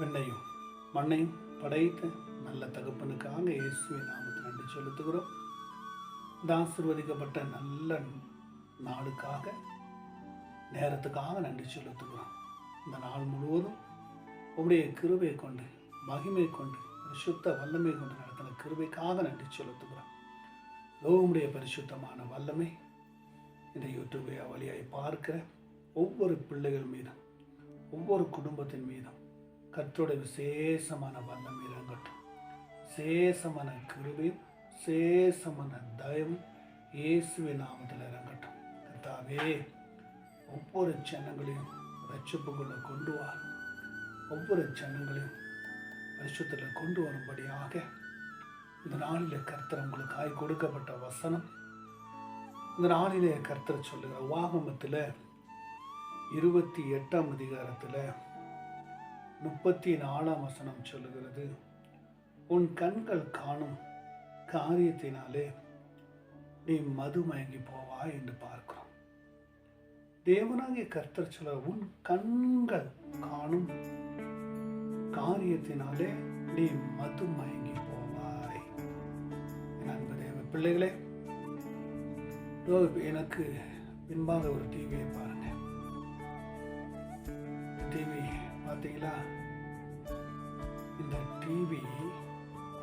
விண்ணையும் மண்ணையும் படைத்த நல்ல தகப்பனுக்காக இயேசுவை நாமத்தை நன்றி செலுத்துகிறோம். இந்த ஆசிர்வதிக்கப்பட்ட நல்ல நாளுக்காக நேரத்துக்காக நன்றி செலுத்துகிறோம். இந்த நாள் முழுவதும் உங்களுடைய கிருபை கொண்டு மகிமை கொண்டு பரிசுத்த வல்லமை கொண்டு நடத்தின கிருபைக்காக நன்றி செலுத்துகிறோம். லோகமுடைய பரிசுத்தமான வல்லமை இந்த யூடியூபை வழியாய் பார்க்கிற ஒவ்வொரு பிள்ளைகள் மீதும் ஒவ்வொரு குடும்பத்தின் மீதும் கத்தோட விசேஷமான வண்ணம் இறங்கட்டும். சேஷமான கிருபையும் சேஷமான தயவும் இயேசுவின் நாமத்தில் இறங்கட்டும். கத்தாவே ஒவ்வொரு ஜனங்களையும் ரட்சிப்புக்குள்ள கொண்டு வா. ஒவ்வொரு ஜனங்களையும் பரிசுத்தில் கொண்டு வரும்படியாக இந்த நாளில் கர்த்தர் உங்களுக்காய் கொடுக்கப்பட்ட வசனம். இந்த நாளிலே கர்த்தர் சொல்லுகிற வாகமத்தில் இருபத்தி எட்டாம் அதிகாரத்தில் முப்பத்தி நாலாம் வசனம் சொல்லுகிறது உன் கண்கள் காணும் காரியத்தினாலே நீ மது மயங்கி போவாய் என்று பார்க்கிறோம். தேவனாகிய கர்த்தர் சொல்ல உன் கண்கள் காணும் காரியத்தினாலே நீ மது மயங்கி போவாய் அன்பு தேவ பிள்ளைகளே எனக்கு பின்பாக ஒரு டிவியை பாருங்க. டிவி பார்த்தீங்களா? இந்த டிவி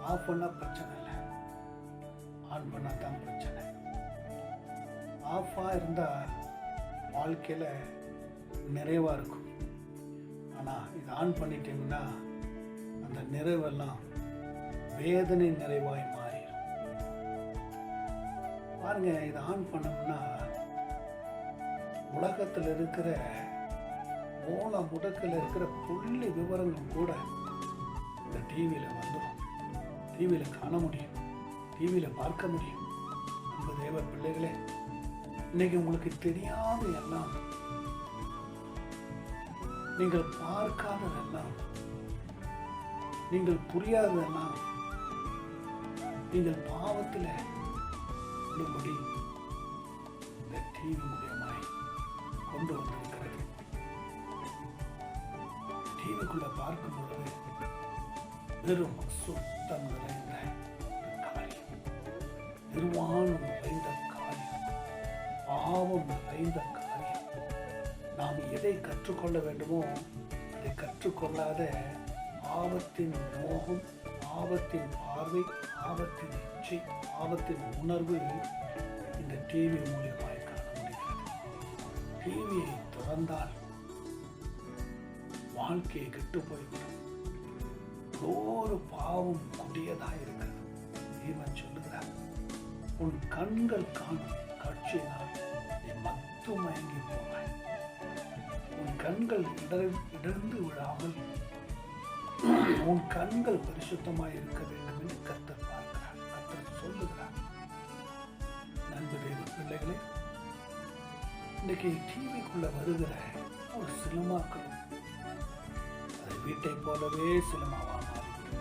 ஆஃப் பண்ணால் பிரச்சனை இல்லை. ஆன் பண்ணால் தான் பிரச்சனை. ஆஃபாக இருந்தால் வாழ்க்கையில் நிறைவாக இருக்கும். ஆனால் இது ஆன் பண்ணிட்டீங்கன்னா அந்த நிறைவெல்லாம் வேதனை நிறைவாய் மாறிடும். பாருங்க இதை ஆன் பண்ணோம்னா உலகத்தில் இருக்கிற மூல முடக்கில் இருக்கிற புள்ளி விவரங்கள் கூட இந்த டிவியில் வந்துடும் டிவியில் காண முடியும். டிவியில் பார்க்க முடியும். நம்ம தேவ பிள்ளைகளே இன்னைக்கு உங்களுக்கு தெரியாத எல்லாம் நீங்கள் பார்க்காததெல்லாம் நீங்கள் புரியாததெல்லாம் நீங்கள் பாவத்தில் விடும்படி இந்த டிவி மூலியமாய் கொண்டு வந்திருக்கிறது பார்க்கும் பொழுது வெறும் சுத்தம் நிறைந்த காரியம். நிர்வாணம் நிறைந்த காரியம். பாவம் நிறைந்த காரியம். நாம் எதை கற்றுக்கொள்ள வேண்டுமோ அதை கற்றுக்கொள்ளாத ஆபத்தின் மோகம் ஆபத்தின் பார்வை ஆபத்தின் இச்சை ஆபத்தின் உணர்வு இந்த டிவி மூலியமாக காண முடிகிறது. டிவியை திறந்தால் வாழ்க்கையை கெட்டு போய்விடும். ஒரு பாவம் கொடியதாக இருக்கிறது இவன் சொல்லுகிறார் உன் கண்கள் காணும் காட்சியினால் நீ மத்து மயங்கி போவாய். உன் கண்கள் இடர் இடர்ந்து விழாமல் உன் கண்கள் பரிசுத்தமாய் இருக்க வேண்டும் என்று கர்த்தர் பார்க்கிறார். கர்த்தர் சொல்லுகிறார் நண்பு தேவ பிள்ளைகளே இன்னைக்கு டிவிக்குள்ள வருகிற ஒரு சினிமாக்களும் வீட்டை போலவே சினிமாவா மாறிவிட்டது.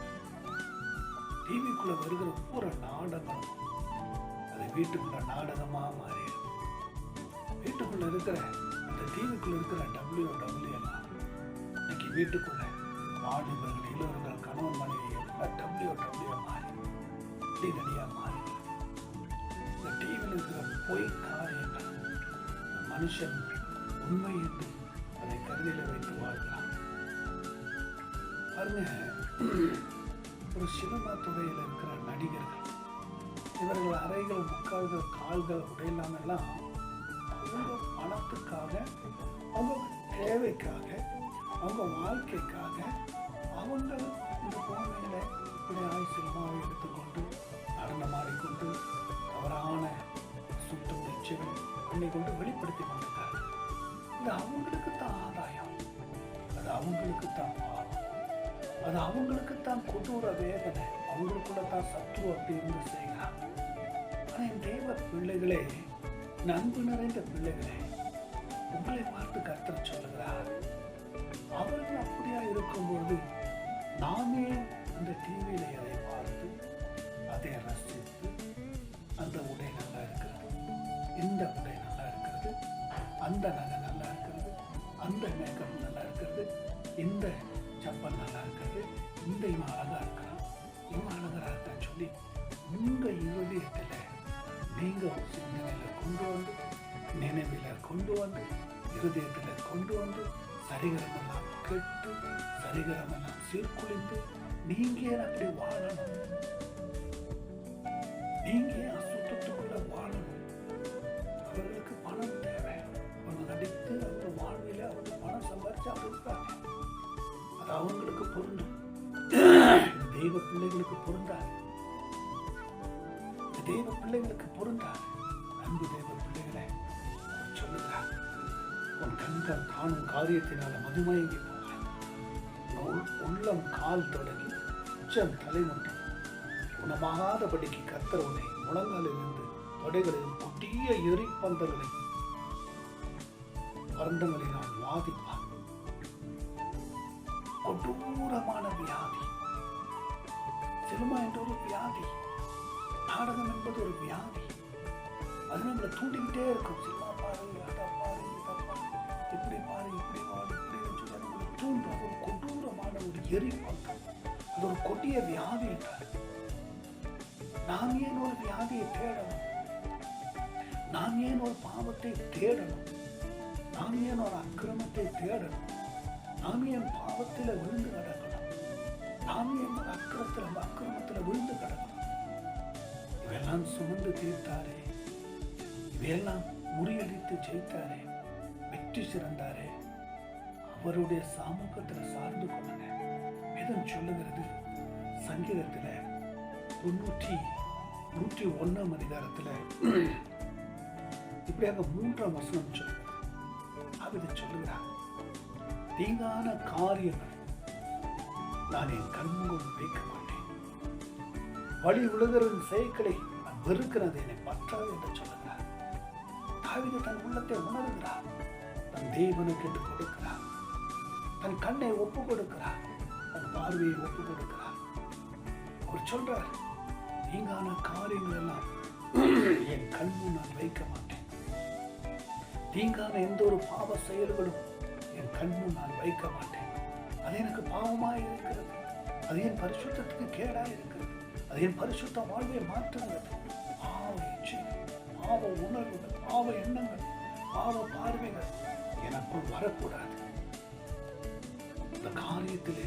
டிவிக்குள்ள வருகிற ஒவ்வொரு நாடகம் அது வீட்டுக்குள்ள நாடகமா மாறிடுது வீட்டுக்குள்ள இருக்கிற அந்த டிவிக்குள்ள இருக்கிற டபிள்யூ டபிள்யூ எல்லாம் இன்னைக்கு வீட்டுக்குள்ள வாலிபர்கள் இளைஞர்கள் கணவன் மனைவி எல்லாம் டபிள்யூ டபிள்யூ மாறி நடிகடியா மாறி இந்த டிவியில் இருக்கிற பொய் காரியங்கள் மனுஷன் உண்மை என்று பாருங்க. ஒரு சினிமா துறையில் இருக்கிற நடிகர்கள் இவர்கள் அறைகள் முக்கால்கள் கால்கள் உடையலாமெல்லாம் அவங்க பணத்துக்காக அவங்க தேவைக்காக அவங்க வாழ்க்கைக்காக அவங்கள் இந்த குழந்தைகளை இப்படியாய் சினிமாவை எடுத்துக்கொண்டு நடனமாடிக்கொண்டு தவறான சுத்தம் முயற்சிகள் பண்ணி கொண்டு வெளிப்படுத்தி கொண்டிருக்காங்க இது அவங்களுக்கு தான் ஆதாயம். அது அவங்களுக்கு தான் அது அவங்களுக்கு தான் கொடூர வேதனை. அவங்களுக்குள்ள தான் சத்ரு அப்படின்னு இருந்து செய்கிறான் ஆனால் என் தேவ பிள்ளைகளே நன்கு நிறைந்த பிள்ளைகளே உங்களை பார்த்து கர்த்தர் சொல்லுகிறார். அவர்கள் அப்படியா இருக்கும்போது நாமே அந்த டிவியில அதை பார்த்து அதை ரசித்து அந்த உடை நல்லா இருக்கிறது. இந்த உடை நல்லா இருக்கிறது. அந்த நகை நல்லா இருக்கிறது. அந்த மேக்கப் நல்லா இருக்கிறது. இந்த இருக்கிறது இந்த இவன் அழகா இருக்கிறான் இவன் அழகா இருக்கான்னு சொல்லி உங்க இருதயத்தில் நீங்க ஒரு சிந்தனையில கொண்டு வந்து நினைவில் கொண்டு வந்து இருதயத்தில் கொண்டு வந்து சரிகரமெல்லாம் கெட்டு சரிகரமெல்லாம் சீர்குலைந்து நீங்க அப்படி வாழணும். நீங்கள் அசுத்தத்துக்குள்ள வாழணும். அவர்களுக்கு பணம் தேவை. அவங்க நடித்து அவங்க வாழ்வில் அவங்க பணம் சம்பாதிச்சு அவங்க இருக்காங்க அது அவங்களுக்கு பொருந்தும். தெய்வ பிள்ளைகளுக்கு பொருந்தார் இது தெய்வ பிள்ளைகளுக்கு பொருந்தார் அன்பு தெய்வ பிள்ளைகளை சொல்லுகிறார் உன் கண்கள் காணும் காரியத்தினால மதுமயங்கி போவாய் உள்ளம் கால் தொடங்கி உச்சம் தலை மட்டும் குணமாகாதபடிக்கு கத்தர் உன்னை முழங்காலிலிருந்து தொடைகளில் கொடிய எரிப்பந்தங்களை வருந்தங்களினால் வாதிப்பார். கொடூரமான வியாதி. சினிமா என்ற ஒரு வியாதி. நாடகம் என்பது ஒரு வியாதி. அது நம்மளை தூண்டிக்கிட்டே இருக்கும். சினிமா பாரு அதை பாரு இதை பாரு. இப்படி பாரு இப்படி பாரு இப்படி சொல்லி நம்மளை தூண்டும். அது ஒரு கொடூரமான ஒரு எரிப்பந்தம் அது ஒரு கொடிய வியாதி என்றார் நாம் ஏன் ஒரு வியாதியை தேடணும்? நாம் ஏன் ஒரு பாவத்தை தேடணும்? நாம் ஏன் ஒரு அக்கிரமத்தை தேடணும்? நாம் ஏன் பாவத்தில் விழுந்து நடக்கணும் நாம் ஏன் அக்கிரத்தில் அக்கிரமத்தில் விழுந்து கிடக்கணும் இவெல்லாம் சுமந்து தீர்த்தாரே. இவையெல்லாம் முறியடித்து ஜெயித்தாரே. வெற்றி சிறந்தாரே. அவருடைய சமூகத்தில் சார்ந்து கொள்ளுங்க. வேதம் சொல்லுகிறது சங்கீதத்தில் தொண்ணூற்றி நூற்றி ஒன்றாம் அதிகாரத்தில் இப்படியாக மூன்றாம் வசனம் சொல்லுகிறது அவர் சொல்லுகிறார் தீங்கான காரியங்கள் நான் என் கண்முகம் வைக்க மாட்டேன் வழி உலகரின் செயல்களை நான் வெறுக்கிறது என்னை பற்றாது என்று சொல்லுகிறார். தாவித தன் உள்ளத்தை உணர்கிறார். தன் தேவனுக்கு என்று கொடுக்கிறார். தன் கண்ணை ஒப்பு கொடுக்கிறார். தன் பார்வையை ஒப்பு கொடுக்கிறார். அவர் சொல்றார் நீங்கான காரியங்கள் எல்லாம் என் கண்ணு நான் வைக்க மாட்டேன். தீங்கான எந்த ஒரு பாவ செயல்களும் என் கண்ணு நான் வைக்க மாட்டேன். அது எனக்கு பாவமாக இருக்கிறது. அது என் பரிசுத்தத்துக்கு கேடாக இருக்கிறது. அது என் பரிசுத்த வாழ்வை மாற்றுகிறது. பாவ இச்சை பாவ உணர்வுகள் பாவ எண்ணங்கள் பாவ பார்வைகள் எனக்குள் வரக்கூடாது. இந்த காரியத்திலே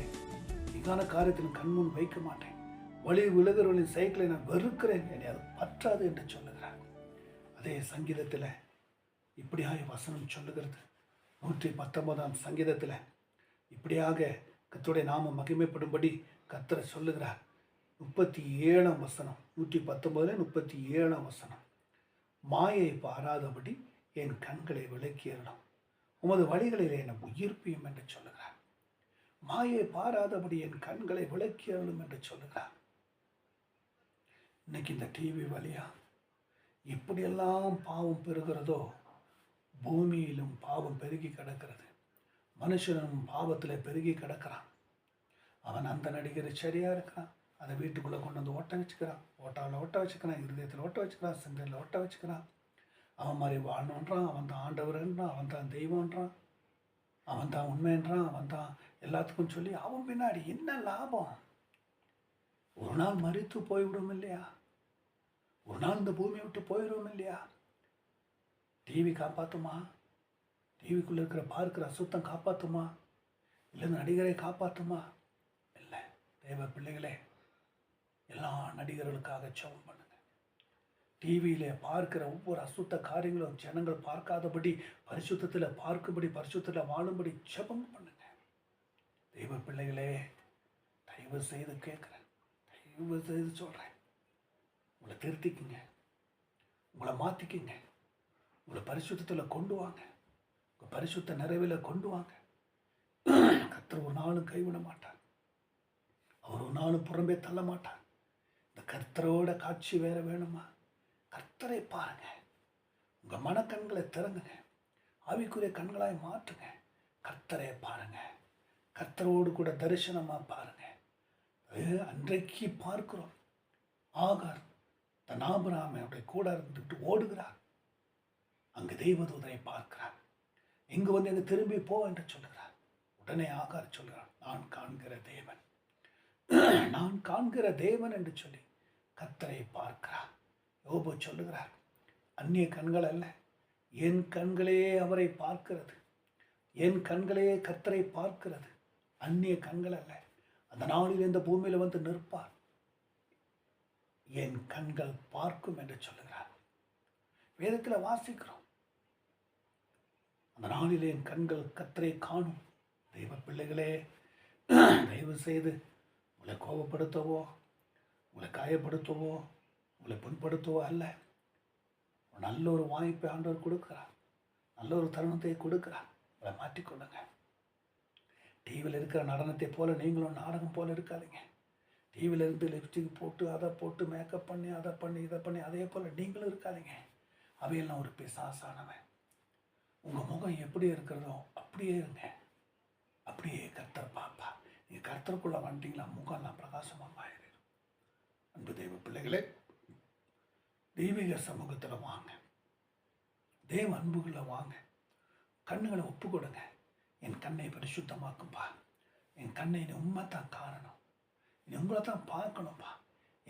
இதான காரியத்தில் கண்முன் வைக்க மாட்டேன். வழி விழுகிறவர்களின் சைக்கிளை நான் வெறுக்கிறேன். என்னை அது பற்றாது என்று சொல்லுகிறார். அதே சங்கீதத்தில் இப்படியாக வசனம் சொல்லுகிறது. நூற்றி பத்தொன்பதாம் சங்கீதத்தில் இப்படியாக கர்த்தருடைய நாம மகிமைப்படும்படி கத்தரை சொல்லுகிறார். முப்பத்தி ஏழாம் வசனம் நூற்றி பத்தொன்பதுல முப்பத்தி ஏழாம் வசனம். மாயை பாராதபடி என் கண்களை விளக்கியறணும் உமது வழிகளில் என்னை உயிர்ப்பியும் என்று சொல்லுகிறார். மாயை பாராதபடி என் கண்களை விளக்கியறணும் என்று சொல்லுகிறார். இன்னைக்கு இந்த டிவி வழியா எப்படியெல்லாம் பாவம் பெறுகிறதோ பூமியிலும் பாவம் பெருகி கிடக்கிறது. மனுஷனும் பாவத்தில் பெருகி கிடக்கிறான். அவன் அந்த நடிகர் சரியாக இருக்கிறான். அதை வீட்டுக்குள்ளே கொண்டு வந்து ஓட்ட வச்சுக்கிறான். ஓட்டாவில் ஓட்ட வச்சுக்கிறான். இருதயத்தில் ஓட்ட வச்சுக்கிறான். சிந்தையில் ஓட்ட வச்சுக்கிறான். அவன் மாதிரி வாழணுன்றான் அவன் தான் ஆண்டவர்ன்றான் அவன் தான் தெய்வன்றான் அவன் தான் உண்மைன்றான் அவன் தான் எல்லாத்துக்கும் சொல்லி அவன் பின்னாடி என்ன லாபம்? ஒரு நாள் மறித்து போய்விடும் இல்லையா? ஒரு நாள் இந்த பூமியை விட்டு போயிடும் இல்லையா? டிவி காப்பாற்றுமா டிவிக்குள்ளே இருக்கிற பார்க்கிற அசுத்தம் காப்பாற்றுமா இல்லை நடிகரை காப்பாற்றுமா இல்லை. தேவ பிள்ளைகளே எல்லா நடிகர்களுக்காக ஜெபம் பண்ணுங்க. டிவியில பார்க்கிற ஒவ்வொரு அசுத்த காரியங்களும் ஜனங்கள் பார்க்காதபடி பரிசுத்தத்தில் பார்க்கும்படி பரிசுத்தத்தில் வாழும்படி ஜபம் பண்ணுங்க. தெய்வ பிள்ளைகளே தயவு செய்து கேட்குறேன். தயவு செய்து சொல்கிறேன் உங்களை திருத்திக்குங்க. உங்களை மாற்றிக்குங்க உங்களை பரிசுத்தத்தில் கொண்டு வாங்க. உங்கள் பரிசுத்த நிறைவில் கொண்டு வாங்க. கத்தர் ஒரு நாளும் கைவிட மாட்டார். அவர் ஒரு நாளும் புறம்பே தள்ள மாட்டார். இந்த கர்த்தரோட காட்சி வேற வேணுமா? கர்த்தரை பாருங்க. உங்கள் மனக்கண்களை திறங்குங்க. ஆவிக்குரிய கண்களாய் மாற்றுங்க. கர்த்தரை பாருங்க. கர்த்தரோடு கூட தரிசனமாக பாருங்க. அன்றைக்கு பார்க்கிறோம். ஆகார் தன் ஆபராமையுடைய கூட இருந்துட்டு ஓடுகிறார். அங்கு தெய்வதூதரை பார்க்கிறார். இங்கு வந்து எங்க திரும்பி போ என்று சொல்லுகிறார். உடனே ஆகார் சொல்கிறான் நான் காண்கிற தேவன். நான் காண்கிற தேவன் என்று சொல்லி கத்தரை பார்க்கிறார். யோபு சொல்லுகிறார் அந்நிய கண்கள் அல்ல என் கண்களே அவரை பார்க்கிறது. என் கண்களே கத்தரை பார்க்கிறது. அந்நிய கண்கள் அல்ல அந்த நாளில் இந்த பூமியில் வந்து நிற்பார். என் கண்கள் பார்க்கும் என்று சொல்லுகிறார். வேதத்தில் வாசிக்கிறோம் அந்த நாளிலே என் கண்கள் கத்தரை காணும். தெய்வ பிள்ளைகளே தயவு செய்து உங்களை கோபப்படுத்தவோ உங்களை காயப்படுத்தவோ உங்களை புண்படுத்தவோ அல்ல. நல்ல ஒரு வாய்ப்பை ஆண்டவர் கொடுக்குறார். நல்ல ஒரு தருணத்தை கொடுக்குறார். உங்களை மாற்றிக்கொள்ளுங்க. டிவியில் இருக்கிற நடனத்தை போல் நீங்களும் நாடகம் போல் இருக்காதீங்க. டிவியில் இருந்து லிப்ஸ்டிக் போட்டு அதை போட்டு மேக்கப் பண்ணி அதை பண்ணி இதை பண்ணி அதே போல் நீங்களும் இருக்காதீங்க. அவையெல்லாம் ஒரு பிசாசானவன். எப்படி இருக்கிறதோ அப்படியே இருங்க. அப்படியே கர்த்தர் பாப்பா நீங்கள் கர்த்தருக்குள்ளே வந்துட்டீங்களா? முகம்லாம் பிரகாசமாக மாறிடும். அன்பு தெய்வ பிள்ளைகளே தெய்வீக சமூகத்தில் வாங்க. தெய்வ அன்புகளை வாங்க. கண்ணுகளை ஒப்பு கொடுங்க என் கண்ணை பரிசுத்தமாக்கும்பா. என் கண்ணை நீ உண்மை தான் காணணும். நீ உங்களை தான் பார்க்கணும்பா.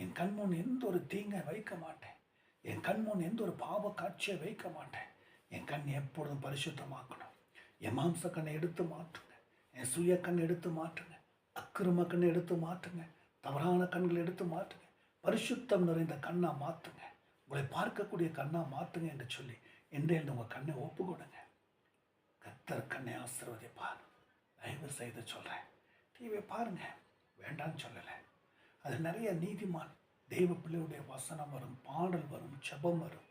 என் கண் முன் எந்த ஒரு தீங்கை வைக்க மாட்டேன். என் கண் முன் எந்த ஒரு பாவ காட்சியை வைக்க மாட்டேன். என் கண் எப்பொழுதும் பரிசுத்தமாக்கணும். என் மாம்ச கண்ணை எடுத்து மாற்றுங்க. என் சுய கண் எடுத்து மாற்றுங்க. அக்கிரம கண்ணை எடுத்து மாற்றுங்க. தவறான கண்களை எடுத்து மாற்றுங்க. பரிசுத்தம் நிறைந்த கண்ணாக மாற்றுங்க உங்களை பார்க்கக்கூடிய கண்ணாக மாற்றுங்க என்று சொல்லி என்றேல் உங்கள் கண்ணை ஒப்பு கொடுங்க கத்தர் கண்ணை ஆசிர்வதிப்பார். தயவு செய்து சொல்கிறேன் டிவியை பாருங்க. வேண்டான்னு சொல்லலை. அது நிறைய நீதிமான் தெய்வ பிள்ளையுடைய வசனம் வரும் பாடல் வரும் ஜெபம் வரும்.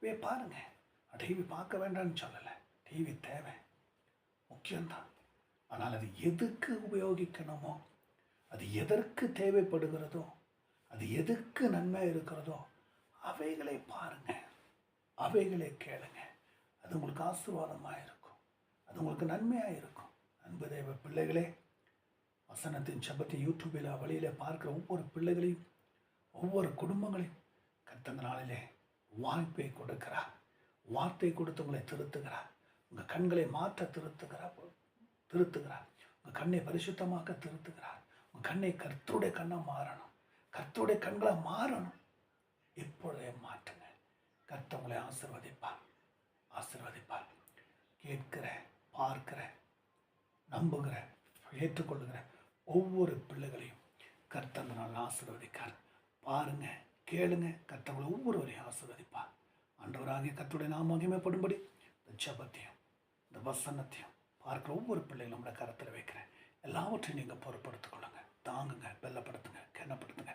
இவை பாருங்கள் டிவி பார்க்க வேண்டாம்னு சொல்லலை. டிவி தேவை. முக்கியம்தான். ஆனால் அது எதுக்கு உபயோகிக்கணுமோ அது எதற்கு தேவைப்படுகிறதோ அது எதுக்கு நன்மை இருக்கிறதோ அவைகளை பாருங்க. அவைகளை கேளுங்க. அது உங்களுக்கு ஆசீர்வாதமாக இருக்கும். அது உங்களுக்கு நன்மையாக இருக்கும். அன்பு தேவ பிள்ளைகளே வசனத்தின் சபத்தை யூடியூபில் வழியில் பார்க்குற ஒவ்வொரு பிள்ளைகளையும் ஒவ்வொரு குடும்பங்களையும் கத்தந்த நாளிலே வாய்ப்பை கொடுக்கிறார். வார்த்தை கொடுத்து உங்களை திருத்துகிறார். உங்கள் கண்களை மாற்ற திருத்துகிறார் திருத்துகிறார். உங்கள் கண்ணை பரிசுத்தமாக்க திருத்துகிறார். உங்கள் கண்ணை கர்த்தருடைய கண்ணாக மாறணும். கர்த்தருடைய கண்களாக மாறணும். இப்பொழுதே மாற்றுங்க கர்த்த உங்களை ஆசிர்வதிப்பார். ஆசிர்வதிப்பார். கேட்கிற பார்க்கிற நம்புகிற ஏற்றுக்கொள்ளுகிற ஒவ்வொரு பிள்ளைகளையும் கர்த்தர் நாள் ஆசீர்வதிக்கார். பாருங்கள் கேளுங்க. கர்த்தவங்களை ஒவ்வொருவரையும் ஆசிர்வதிப்பார். ஆண்டவராகிய கத்துடைய நாம் மகிமைப்படும்படி இந்த ஜபத்தையும் இந்த வசனத்தையும் பார்க்குற ஒவ்வொரு பிள்ளைகளும் நம்மளை கரத்தில் வைக்கிறேன். எல்லாவற்றையும் நீங்கள் பொறுப்படுத்திக் கொள்ளுங்க. தாங்குங்க வெள்ளப்படுத்துங்க கிணப்படுத்துங்க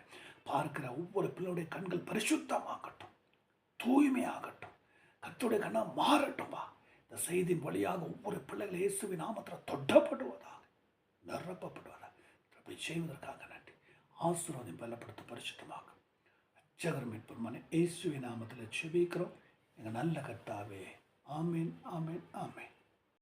பார்க்கிற ஒவ்வொரு பிள்ளையுடைய கண்கள் பரிசுத்தமாகட்டும் தூய்மையாகட்டும். கத்துடைய கண்ணாக மாறட்டும்பா இந்த செய்தியின் வழியாக ஒவ்வொரு பிள்ளைகள் இயேசுவின் நாமத்தில் தொட்டப்படுவதாக நிரப்பப்படுவதாக. அப்படி செய்வதற்காக நன்றி. ஆசீர்வாதம் பலப்படுத்த பரிசுத்தமாகும் ஜெகர் மீட்பெருமான இயேசுவின் நாமத்தில் செபிக்கிறோம். எங்கள் நல்ல கர்த்தாவே ஆமீன் ஆமீன் ஆமீன்.